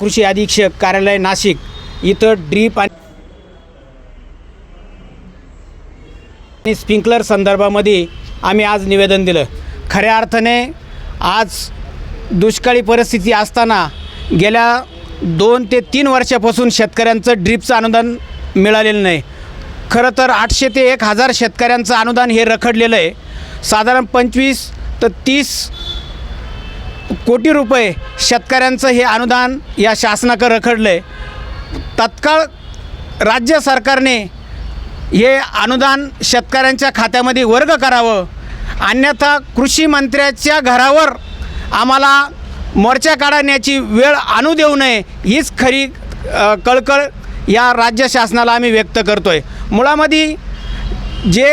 कृषी अधीक्षक कार्यालय नाशिक इथं ड्रीप आणि स्प्रिंकलर संदर्भामध्ये आम्ही आज निवेदन दिलं. खऱ्या अर्थाने आज दुष्काळी परिस्थिती असताना गेल्या दोन ते तीन वर्षापासून शेतकऱ्यांचं ड्रीपचं अनुदान मिळालेलं नाही. खरं तर आठशे ते एक हजार शेतकऱ्यांचं अनुदान हे रखडलेलं आहे. साधारण पंचवीस तर तीस कोटी रुपये शेतकऱ्यांचं हे अनुदान या शासनाकडं रखडलं आहे तत्काळ राज्य सरकारने हे अनुदान शेतकऱ्यांच्या खात्यामध्ये वर्ग करावं. अन्यथा कृषी मंत्र्याच्या घरावर आम्हाला मोर्चा काढण्याची वेळ आणू देऊ नये हीच खरी कळकळ या राज्य शासनाला आम्ही व्यक्त करतो आहे मुळामध्ये जे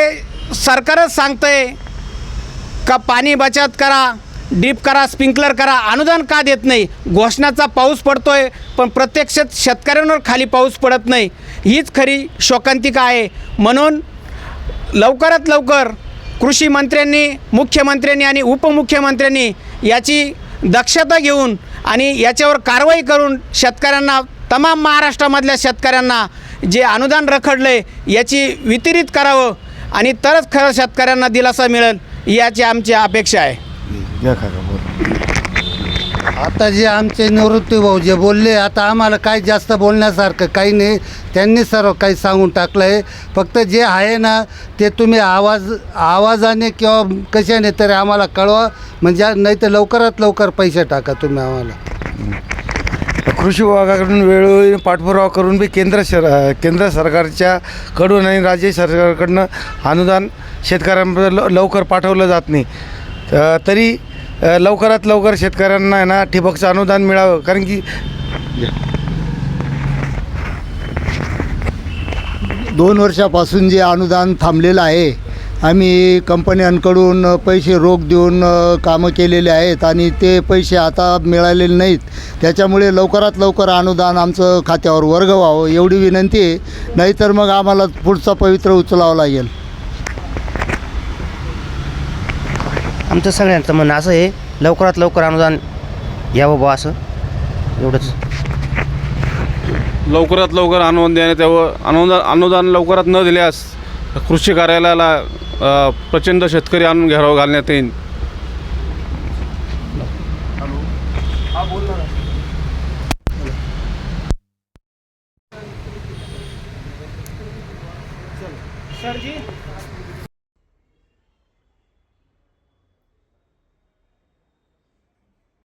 सरकारच सांगतं आहे का पाणी बचत करा डीप करा स्प्रिंकलर करा. अनुदान का देत नाही? घोषणाचा पाऊस पडतोय पण प्रत्यक्षात शेतकऱ्यांवर खाली पाऊस पडत नाही. हीच खरी शोकांतिका आहे. म्हणून लवकरात लवकर कृषी मंत्र्यांनी मुख्यमंत्र्यांनी आणि उपमुख्यमंत्र्यांनी याची दक्षता घेऊन आणि याच्यावर कारवाई करून शेतकऱ्यांना तमाम महाराष्ट्रामधल्या शेतकऱ्यांना जे अनुदान रखडलं आहे याची वितरित करावं आणि तरच खरं शेतकऱ्यांना दिलासा मिळेल याची आमची अपेक्षा आहे. या काका बोल. आता जे आमचे निवृत्ती भाऊ जे बोलले आता आम्हाला काही जास्त बोलण्यासारखं काही नाही. त्यांनी सर्व काही सांगून टाकलं आहे फक्त जे आहे ना ते तुम्ही आवाज आवाजाने किंवा कशाने तरी आम्हाला कळवा. म्हणजे नाही तर लवकरात लवकर पैसे टाका तुम्ही आम्हाला. कृषी विभागाकडून वेळोवेळी पाठपुरावा करून बी केंद्र सर केंद्र सरकारच्या कडून आणि राज्य सरकारकडनं अनुदान शेतकऱ्यांपर्यंत ल लवकर पाठवलं जात नाही. तरी लवकरात लवकर शेतकऱ्यांना आहे ना ठिबकचं अनुदान मिळावं. कारण की दोन वर्षापासून जे अनुदान थांबलेलं आहे आम्ही कंपन्यांकडून पैसे रोख देऊन कामं केलेले आहेत आणि ते पैसे आता मिळालेले नाहीत. त्याच्यामुळे लवकरात लवकर अनुदान आमचं खात्यावर वर्ग व्हावं एवढी विनंती आहे. नाहीतर मग आम्हाला पुढचा पवित्र उचलावं लागेल. आमचं सगळ्यांचं म्हणणं असं आहे लवकरात लवकर अनुदान यावं बा असं. एवढंच. लवकरात लवकर अनुदान देण्यात यावं. अनुदान अनुदान लवकरात न दिल्यास कृषी कार्यालयाला प्रचंड शेतकरी आणून घेराव घालण्यात येईल सर जी